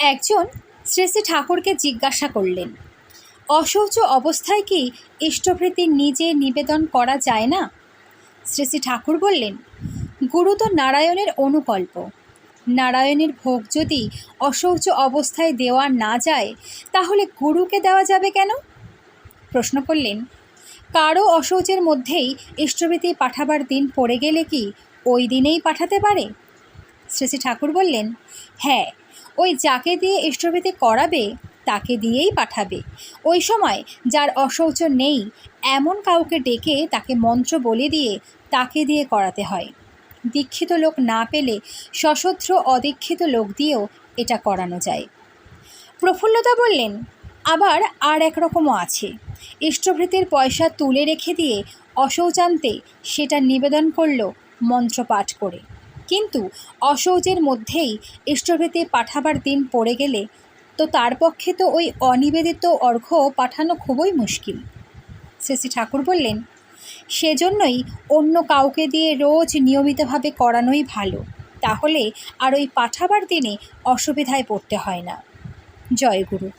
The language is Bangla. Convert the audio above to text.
একজন শ্রী শ্রী ঠাকুরকে জিজ্ঞাসা করলেন অশৌচ অবস্থায় কি ইষ্টভৃতি নিজে নিবেদন করা যায় না? শ্রী শ্রী ঠাকুর বললেন, গুরু তো নারায়ণের অনুকল্প। নারায়ণের ভোগ যদি অশৌচ অবস্থায় দেওয়া না যায়, তাহলে গুরুকে দেওয়া যাবে কেন? প্রশ্ন করলেন কারও অশৌচের মধ্যেই ইষ্টভৃতি পাঠাবার দিন পড়ে গেলে কি ওই দিনেই পাঠাতে পারে? শ্রী শ্রী ঠাকুর বললেন হ্যাঁ ওই যাকে দিয়ে ইষ্টভৃতি করাবে, তাকে দিয়েই পাঠাবে। ওই সময় যার অশৌচ নেই, এমন কাউকে ডেকে তাকে মন্ত্র বলে দিয়ে তাকে দিয়ে করাতে হয়। দীক্ষিত লোক না পেলে সশস্ত্র অদীক্ষিত লোক দিয়েও এটা করানো যায়। প্রফুল্লতা বললেন, আবার আর এক রকমও আছে। ইষ্টভৃতির পয়সা তুলে রেখে দিয়ে অশৌচান্তে সেটা নিবেদন করল মন্ত্র পাঠ করে। কিন্তু অশৌচের মধ্যেই ইষ্টভৃতি পাঠাবার দিন পড়ে গেলে তো তার পক্ষে তো ওই অনিবেদিত অর্ঘ্য পাঠানো খুবই মুশকিল। শ্রী ঠাকুর বললেন, সেজন্যই অন্য কাউকে দিয়ে রোজ নিয়মিতভাবে করানোই ভালো। তাহলে আর ওই পাঠাবার দিনে অসুবিধায় পড়তে হয় না। জয় গুরু।